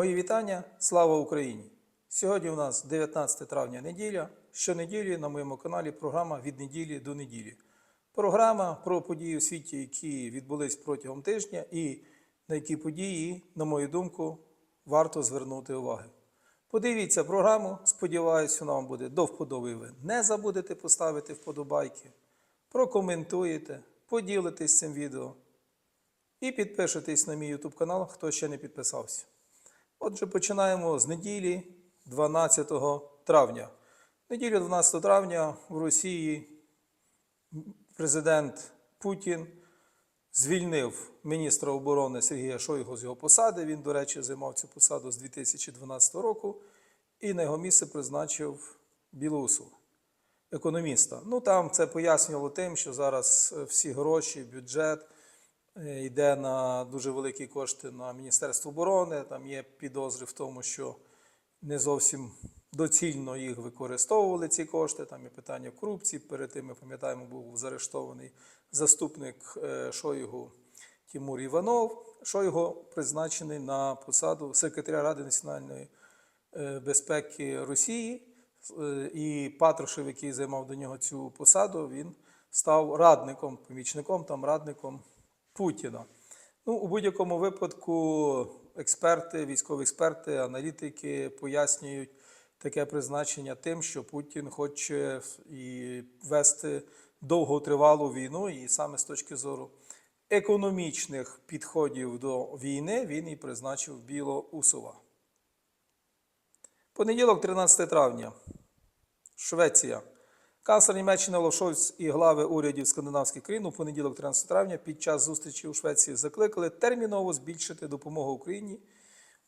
Мої вітання, слава Україні! Сьогодні у нас 19 травня неділя. Щонеділі на моєму каналі програма від неділі до неділі. Програма про події у світі, які відбулись протягом тижня, і на які події, на мою думку, варто звернути увагу. Подивіться програму, сподіваюся, вона вам буде до вподоби. Ви не забудете поставити вподобайки, прокоментуєте, поділитесь цим відео і підпишитесь на мій YouTube канал, хто ще не підписався. Отже, починаємо з неділі 12 травня. Неділю 12 травня в Росії президент Путін звільнив міністра оборони Сергія Шойгу з його посади. Він, до речі, займав цю посаду з 2012 року, і на його місце призначив Білоусова, економіста. Ну там це пояснювало тим, що зараз е, всі гроші, бюджет йде на дуже великі кошти на Міністерство оборони. Там є підозри в тому, що не зовсім доцільно їх використовували ці кошти. Там є питання корупції. Перед тим ми пам'ятаємо, був заарештований заступник е, Шойгу Тимур Іванов. Шойгу призначений на посаду секретаря Ради національної е, безпеки Росії. Е, І Патрушев, який займав до нього цю посаду, він став радником, помічником там радником Путіна. Ну, у будь-якому випадку експерти, військові експерти, аналітики пояснюють таке призначення тим, що Путін хоче і вести довготривалу війну, і саме з точки зору економічних підходів до війни він і призначив Білоусова. Понеділок, 13 травня. Швеція. Канцлер Німеччини Олаф Шольц і глави урядів скандинавських країн у понеділок 13 травня під час зустрічі у Швеції закликали терміново збільшити допомогу Україні.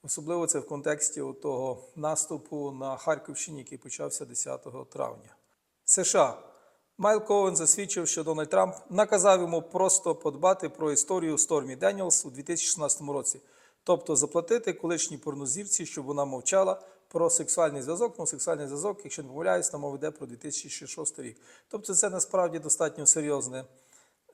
Особливо це в контексті того наступу на Харківщині, який почався 10 травня. США. Майл Коуен засвідчив, що Дональд Трамп наказав йому просто подбати про історію Стормі Деніелс у 2016 році, тобто заплатити колишній порнозірці, щоб вона мовчала про сексуальний зв'язок. Ну, сексуальний зв'язок, якщо не помиляюсь, там мова йде про 2006 рік. Тобто, це насправді достатньо серйозне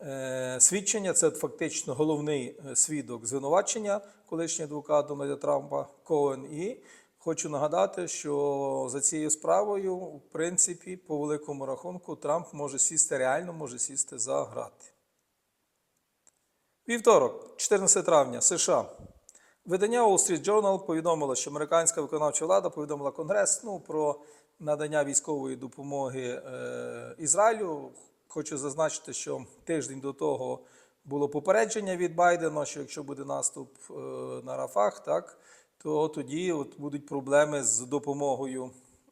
е, свідчення. Це фактично головний е, свідок звинувачення, колишній адвокат Дональда Трампа Коен. І хочу нагадати, що за цією справою, в принципі, по великому рахунку, Трамп може сісти реально, може сісти за грати. Вівторок, 14 травня, США. Видання Wall Street Journal повідомило, що американська виконавча влада повідомила Конгрес ну, про надання військової допомоги е, Ізраїлю. Хочу зазначити, що тиждень до того було попередження від Байдена, що якщо буде наступ е, на Рафах, так, то тоді от будуть проблеми з допомогою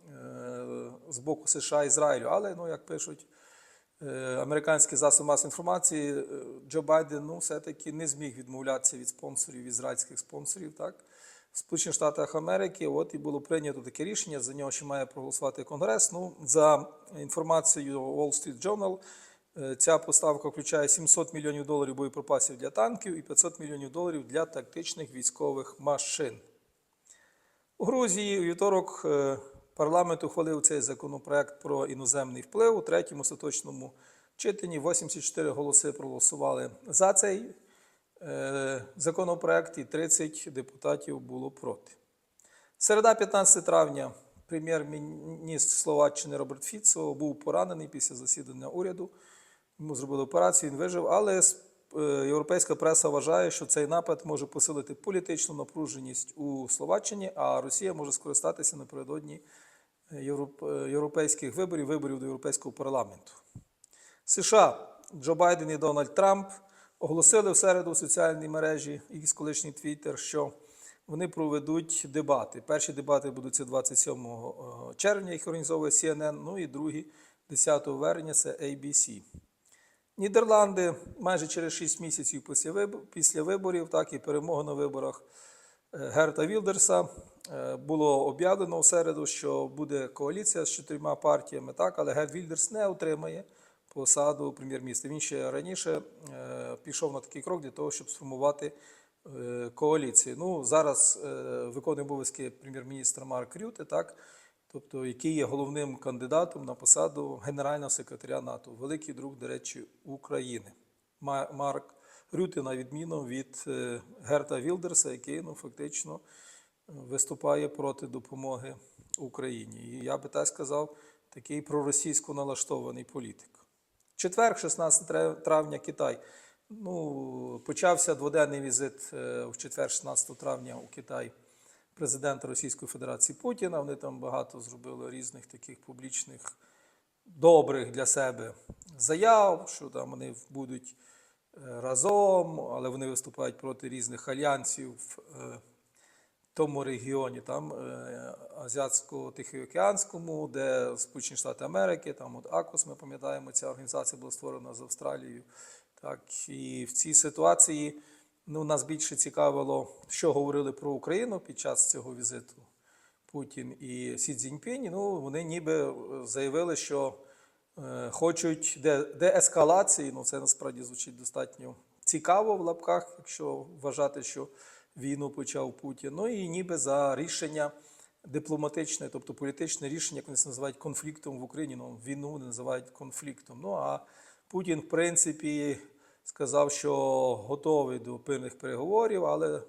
е, з боку США Ізраїлю. Але, ну, як пишуть американські засоби масової інформації, е, Джо Байден ну, все-таки не зміг відмовлятися від спонсорів, ізраїльських спонсорів. Так? В Сполучених Штатах Америки от і було прийнято таке рішення. За нього ще має проголосувати Конгрес. Ну, за інформацією Wall Street Journal, е, ця поставка включає 700 мільйонів доларів боєприпасів для танків і 500 мільйонів доларів для тактичних військових машин. У Грузії у вівторок е, парламент ухвалив цей законопроект про іноземний вплив у третьому остаточному читанні. 84 голоси проголосували за цей е, законопроект, і 30 депутатів було проти. Середа, 15 травня, прем'єр-міністр Словаччини Роберт Фіцо був поранений після засідання уряду. Йому зробили операцію, він вижив, але е, європейська преса вважає, що цей напад може посилити політичну напруженість у Словаччині, а Росія може скористатися напередодні європейських виборів, виборів до Європейського парламенту. США Джо Байден і Дональд Трамп оголосили в середу в соціальній мережі X, колишній Твіттер, що вони проведуть дебати. Перші дебати будуть 27 е, червня, їх організовує CNN, ну і другі 10 вересня це ABC. Нідерланди майже через 6 місяців після виборів, так і перемоги на виборах е, Герта Вілдерса е, було об'явлено в середу, що буде коаліція з чотирма партіями, так, але Герт Вілдерс не отримає посаду прем'єр-міністра. Він ще раніше е, пішов на такий крок для того, щоб сформувати е, коаліцію. Ну, зараз е, виконує обов'язки прем'єр-міністра Марк Рюте, так, тобто який є головним кандидатом на посаду генерального секретаря НАТО, великий друг, до речі, України. Марк Рюте, на відміну від е, Герта Вілдерса, який ну, фактично виступає проти допомоги Україні. І я би так сказав, такий проросійсько налаштований політик. Четверг, 16 травня, Китай. Ну, почався дводенний візит е, в четвер, 16 травня у Китай президента Російської Федерації Путіна. Вони там багато зробили різних таких публічних добрих для себе заяв, що там вони будуть е, разом, але вони виступають проти різних альянсів е, тому регіоні, там е, Азіатсько-Тихоокеанському, де Сполучені Штати Америки, там от АКОС, ми пам'ятаємо, ця організація була створена з Австралією. Так, і в цій ситуації ну, нас більше цікавило, що говорили про Україну під час цього візиту Путін і Сі Цзіньпінь. Ну, вони ніби заявили, що е, хочуть де, деескалації. Ну, це насправді звучить достатньо цікаво в лапках, якщо вважати, що війну почав Путін. Ну і ніби за рішення дипломатичне, тобто політичне рішення, як вони це називають конфліктом в Україні. Ну, війну вони називають конфліктом. Ну а Путін, в принципі, сказав, що готовий до пильних переговорів, але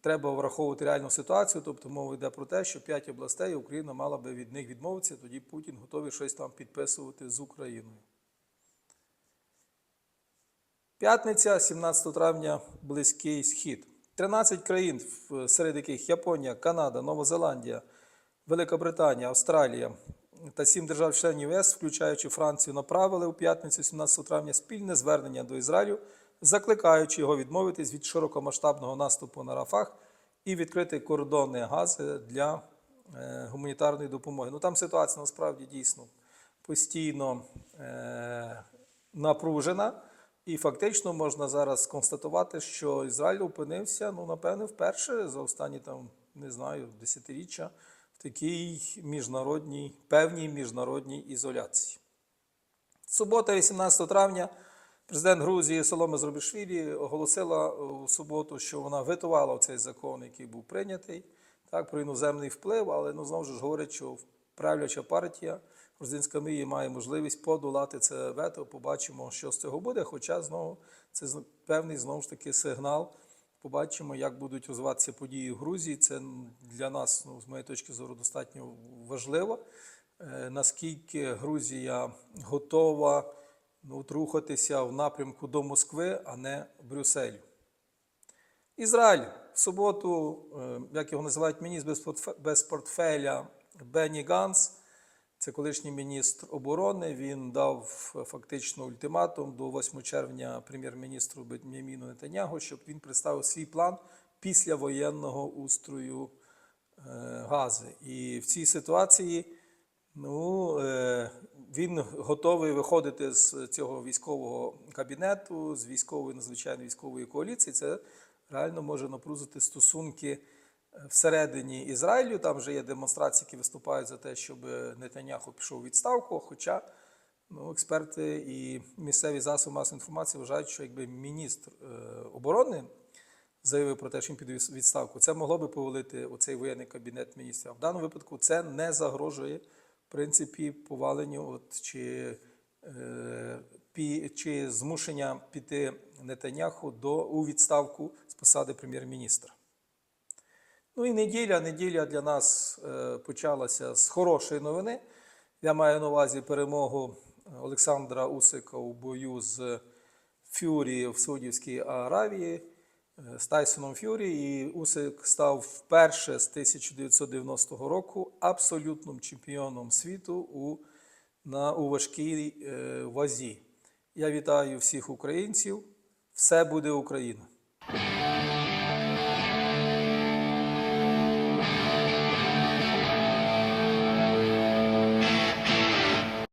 треба враховувати реальну ситуацію. Тобто мова йде про те, що п'ять областей Україна мала би від них відмовитися, тоді Путін готовий щось там підписувати з Україною. П'ятниця, 17 травня, Близький Схід. 13 країн, серед яких Японія, Канада, Нова Зеландія, Велика Британія, Австралія та сім держав-членів ЄС, включаючи Францію, направили у п'ятницю, 17 травня, спільне звернення до Ізраїлю, закликаючи його відмовитись від широкомасштабного наступу на Рафах і відкрити кордони Гази для е, гуманітарної допомоги. Ну там ситуація насправді дійсно постійно е, напружена. І фактично можна зараз констатувати, що Ізраїль опинився, ну, напевне, вперше за останні там, не знаю, десятиріччя в такій міжнародній, певній міжнародній ізоляції. Субота, 18 травня, президент Грузії Соломе Зробішвілі оголосила у суботу, що вона витувала цей закон, який був прийнятий, так, про іноземний вплив, але ну, знову ж говорить, що правляча партія грузинська мрія має можливість подолати це вето. Побачимо, що з цього буде. Хоча знову це певний знову ж таки сигнал. Побачимо, як будуть розвиватися події в Грузії. Це для нас, ну, з моєї точки зору, достатньо важливо. Е, Наскільки Грузія готова ну, рухатися в напрямку до Москви, а не Брюсселю. Ізраїль в суботу, е, як його називають міністр без портфе- без портфеля Бенні Ганс, це колишній міністр оборони. Він дав фактично ультиматум до 8 червня прем'єр-міністру Беняміну Нетанягу, щоб він представив свій план після воєнного устрою е, Гази. І в цій ситуації ну, е, він готовий виходити з цього військового кабінету, з військової надзвичайної військової коаліції. Це реально може напрузити стосунки всередині Ізраїлю. Там вже є демонстрації, які виступають за те, щоб Нетаняху пішов у відставку. Хоча ну, експерти і місцеві засоби масової інформації вважають, що якби міністр е, оборони заявив про те, що він піде відставку, це могло би повалити оцей воєнний кабінет міністрів. В даному випадку це не загрожує, в принципі, поваленню от, чи, е, чи змушення піти Нетаняху до, у відставку з посади прем'єр-міністра. Ну і неділя. Неділя для нас е, почалася з хорошої новини. Я маю на увазі перемогу Олександра Усика у бою з Фюрі в Саудівській Аравії е, з Тайсоном Фюрі. І Усик став вперше з 1990 року абсолютним чемпіоном світу у, на, у важкій е, вазі. Я вітаю всіх українців. Все буде Україна!